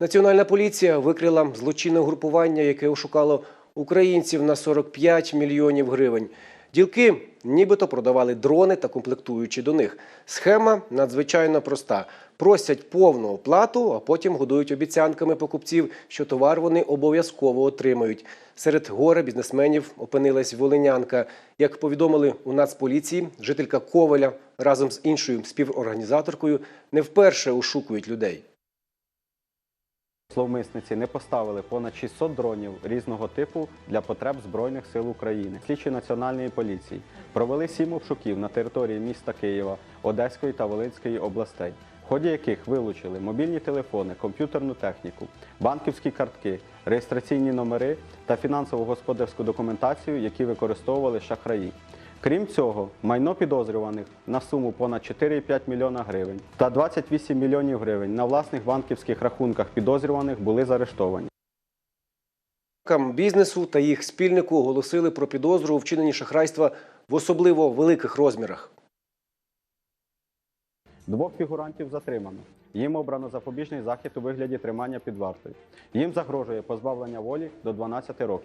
Національна поліція викрила злочинне угрупування, яке ошукало українців на 45 мільйонів гривень. Ділки нібито продавали дрони та комплектуючі до них. Схема надзвичайно проста. Просять повну оплату, а потім годують обіцянками покупців, що товар вони обов'язково отримають. Серед горе бізнесменів опинилась волинянка. Як повідомили у Нацполіції, жителька Коваля разом з іншою співорганізаторкою не вперше ошукують людей. Зловмисниці не поставили понад 600 дронів різного типу для потреб Збройних сил України. Слідчі Національної поліції провели сім обшуків на території міста Києва, Одеської та Волинської областей, в ході яких вилучили мобільні телефони, комп'ютерну техніку, банківські картки, реєстраційні номери та фінансово-господарську документацію, які використовували шахраї. Крім цього, майно підозрюваних на суму понад 4,5 мільйона гривень та 28 мільйонів гривень на власних банківських рахунках підозрюваних були заарештовані. Бізнесу та їх спільнику оголосили про підозру у вчиненні шахрайства в особливо великих розмірах. Двох фігурантів затримано. Їм обрано запобіжний захід у вигляді тримання під вартою. Їм загрожує позбавлення волі до 12 років.